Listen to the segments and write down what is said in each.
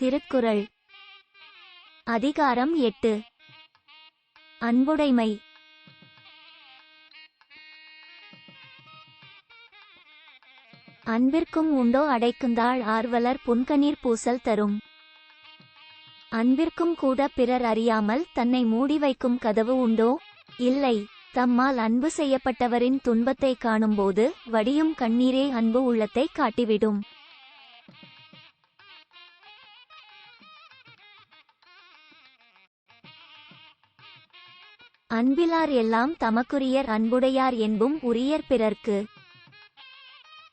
திருக்குறள். அதிகாரம் எட்டு. அன்புடைமை. அன்பிற்கும் உண்டோ அடைக்குந்தாள் ஆர்வலர் புன்கணீர் பூசல் தரும். அன்பிற்கும் கூட பிறர் அறியாமல் தன்னை மூடி வைக்கும் கதவு உண்டோ? இல்லை. தம்மால் அன்பு செய்யப்பட்டவரின் துன்பத்தை காணும்போது வடியும் கண்ணீரே அன்பு உள்ளத்தை காட்டிவிடும். அன்பிலார் எல்லாம் தமக்குரியர் அன்புடையார் என்பும் உரியர் பிறர்க்கு.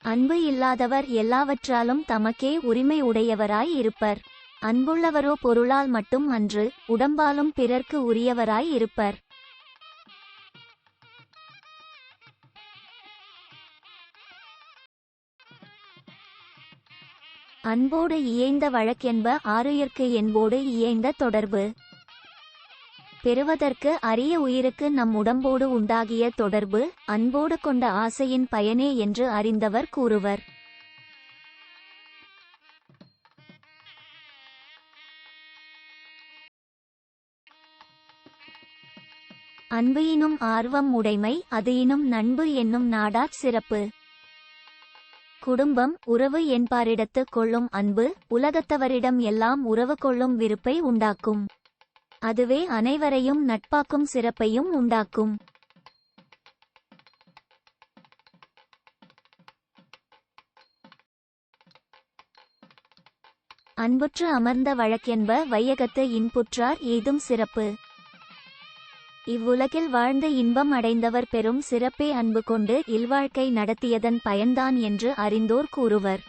அன்பு இல்லாதவர் எல்லாவற்றாலும் தமக்கே உரிமை உடையவராய் இருப்பர். அன்புள்ளவரோ பொருளால் மட்டும் அன்று உடம்பாலும் பிறர்க்கு உரியவராய் இருப்பர். அன்போடு இயைந்த வழக்கென்ப ஆருயிர்க்கு என்போடு இயைந்த தொடர்பு. பெறுவதற்கு அரிய உயிருக்கு நம் உடம்போடு உண்டாகிய தொடர்பு அன்போடு கொண்ட ஆசையின் பயனே என்று அறிந்தவர் கூறுவர். அன்பு ஆர்வம் உடைமை அது இனும் நண்பு என்னும் நாடாச் சிறப்பு. குடும்பம் உறவு என்பாரிடத்து கொள்ளும் அன்பு உலகத்தவரிடம் எல்லாம் உறவு கொள்ளும் விருப்பை உண்டாக்கும். அதுவே அனைவரையும் நட்பாக்கும் சிறப்பையும் உண்டாக்கும். அன்புற்று அமர்ந்த வழக்கென்ப வையகத்து இன்புற்றார் ஏதும் சிறப்பு. இவ்வுலகில் வாழ்ந்து இன்பம் அடைந்தவர் பெரும் சிறப்பே அன்பு கொண்டு இல்வாழ்க்கை நடத்தியதன் பயன்தான் என்று அறிந்தோர் கூறுவர்.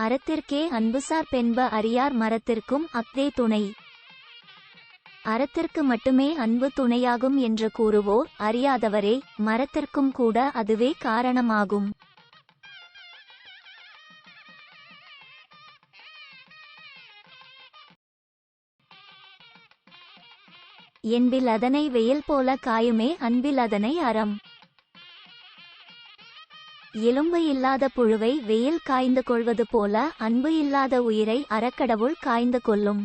அறத்திற்கே அன்புசார் பெண்ப அறியார் மரத்திற்கும் அக்தே துணை. அறத்திற்கு மட்டுமே அன்பு துணையாகும் என்று கூறுவோர் அறியாதவரே மரத்திற்கும் கூட அதுவே காரணமாகும். என்பில் அதனை வெயில் போல காயுமே அன்பில் அதனை அறம். எலும்பு இல்லாத புழுவை வெயில் காய்ந்து கொள்வது போல அன்பு இல்லாத உயிரை அறக்கடவுள் காய்ந்து கொள்ளும்.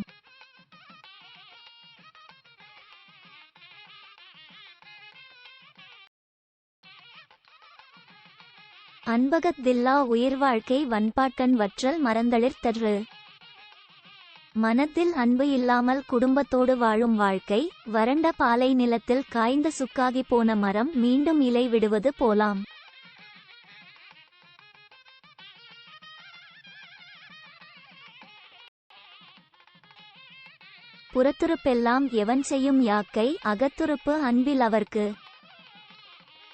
அன்பகத்தில்லா உயிர் வாழ்க்கை வன்பாட்கண் வற்றல் மறந்தளிர் தரு மனத்தில் அன்பு இல்லாமல் குடும்பத்தோடு வாழும் வாழ்க்கை வறண்ட பாலை நிலத்தில் காய்ந்த சுக்காகி போன மரம் மீண்டும் இலை விடுவது போலாம். புறத்துறுப்பெல்லாம் எவன் செய்யும் யாக்கை அகத்துறுப்பு அன்பில் அவர்க்கு.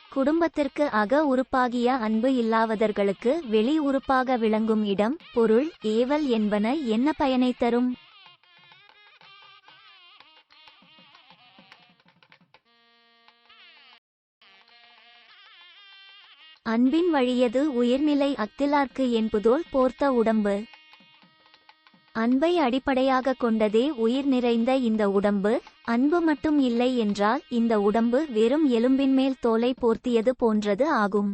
குடும்பத்திற்கு அக உறுப்பாகிய அன்பு இல்லாதவர்களுக்கு வெளி உறுப்பாக விளங்கும் இடம் பொருள் ஏவல் என்பன என்ன பயனை தரும்? அன்பின் வழியது உயிர்நிலை அத்திலார்க்கு என்பதோல் போர்த்த உடம்பு. அன்பை அடிப்படையாக கொண்டதே உயிர் நிறைந்த இந்த உடம்பு அன்பு மட்டும் இல்லை என்றால் இந்த உடம்பு வெறும் எலும்பின் மேல் தோலை போர்த்தியது போன்றது ஆகும்.